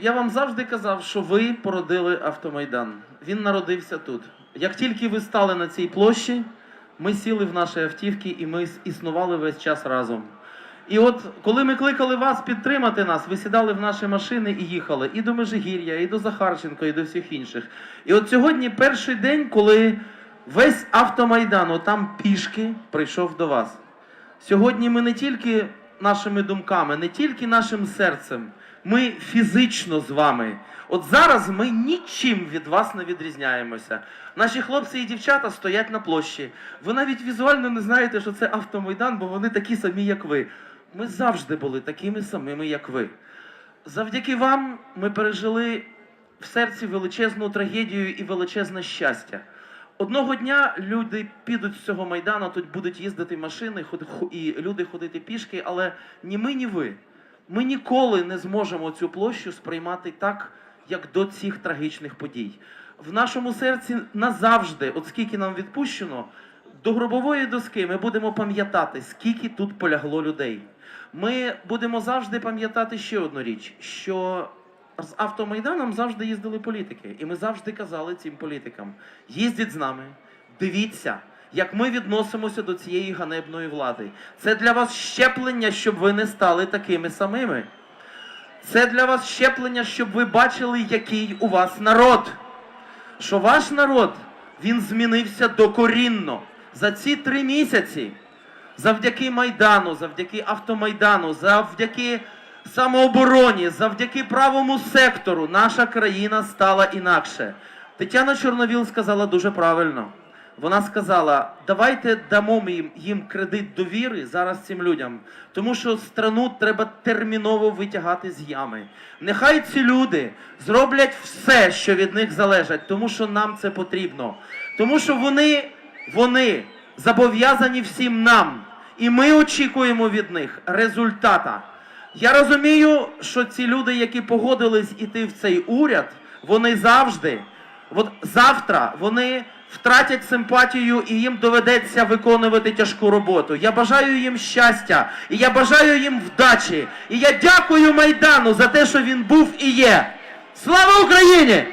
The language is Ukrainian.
Я вам завжди казав, що ви породили автомайдан. Він народився тут. Як тільки ви стали на цій площі, ми сіли в наші автівки і ми існували весь час разом. І от коли ми кликали вас підтримати нас, ви сідали в наші машини і їхали і до Межигір'я, і до Захарченко, і до всіх інших. І от сьогодні перший день, коли весь автомайдан отам пішки прийшов до вас. Сьогодні ми не тільки нашими думками, не тільки нашим серцем, ми фізично з вами. От зараз ми нічим від вас не відрізняємося. Наші хлопці і дівчата стоять на площі. Ви навіть візуально не знаєте, що це автомайдан, бо вони такі самі, як ви. Ми завжди були такими самими, як ви. Завдяки вам ми пережили в серці величезну трагедію і величезне щастя. Одного дня люди підуть з цього майдану, тут будуть їздити машини, і люди ходити пішки, але ні ми, ні ви. Ми ніколи не зможемо цю площу сприймати так, як до цих трагічних подій. В нашому серці назавжди, от скільки нам відпущено, до гробової доски ми будемо пам'ятати, скільки тут полягло людей. Ми будемо завжди пам'ятати ще одну річ, що з автомайданом завжди їздили політики, і ми завжди казали цим політикам: їздіть з нами, дивіться, як ми відносимося до цієї ганебної влади. Це для вас щеплення, щоб ви не стали такими самими. Це для вас щеплення, щоб ви бачили, який у вас народ. Що ваш народ він змінився докорінно за ці три місяці. Завдяки Майдану, завдяки автомайдану, завдяки самообороні, завдяки правому сектору наша країна стала інакше. Тетяна Чорновіл сказала дуже правильно. Вона сказала: давайте дамо їм, кредит довіри зараз цим людям, тому що страну треба терміново витягати з ями. Нехай ці люди зроблять все, що від них залежить, тому що нам це потрібно. Тому що вони, вони зобов'язані всім нам, і ми очікуємо від них результата. Я розумію, що ці люди, які погодились іти в цей уряд, вони завжди, от завтра, вони втратять симпатію і їм доведеться виконувати тяжку роботу. Я бажаю їм щастя, і я бажаю їм вдачі. І я дякую Майдану за те, що він був і є. Слава Україні!